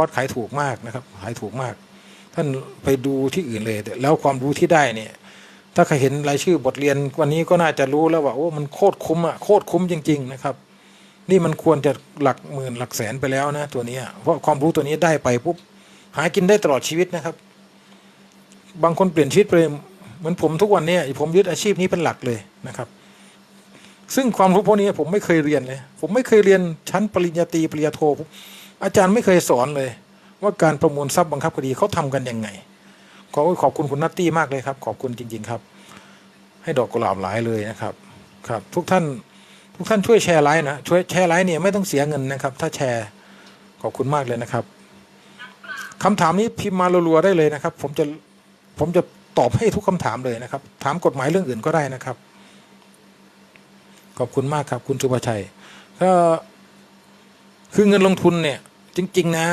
อสขายถูกมากนะครับ ขายถูกมาก ท่านไปดูที่อื่นเลย แล้วความรู้ที่ได้เนี่ย ถ้าใครเห็นรายชื่อบทเรียนวันนี้ก็น่าจะรู้แล้วว่าโอ้มันโคตรคุ้มอะโคตรคุ้มจริง ๆ นะครับ นี่มันควรจะหลักหมื่นหลักแสนไปแล้วนะตัวนี้เพราะความรู้ตัวนี้ได้ไปปุ๊บหากินได้ตลอดชีวิตนะครับ บางคนเปลี่ยนชีวิตไปเหมือนผมทุกวันเนี้ผมยึดอาชีพนี้เป็นหลักเลยนะครับซึ่งความรู้พวกนี้ผมไม่เคยเรียนเลย ผมไม่เคยเรียนชั้นปริญญาตรีปริญญาโท อาจารย์ไม่เคยสอนเลย ว่าการประมวลทรัพย์บังคับคดีเขาทำกันยังไง ขอขอบคุณคุณนัตตี้มากเลยครับ ขอบคุณจริง ๆครับ ให้ดอกกุหลาบหลายเลยนะครับ ครับ ทุกท่านทุกท่านช่วยแชร์ไลน์นะช่วยแชร์ไลน์เนี่ยไม่ต้องเสียเงินนะครับ ถ้าแชร์ขอบคุณมากเลยนะครับคำถามนี้พิมพ์มารัวๆได้เลยนะครับ ผมจะผมจะตอบให้ทุกคำถามเลยนะครับ ถามกฎหมายเรื่องอื่นก็ได้นะครับ ขอบคุณมากครับ คุณสุภชัยก็คือเงินลงทุนเนี่ย จริง ๆ นะ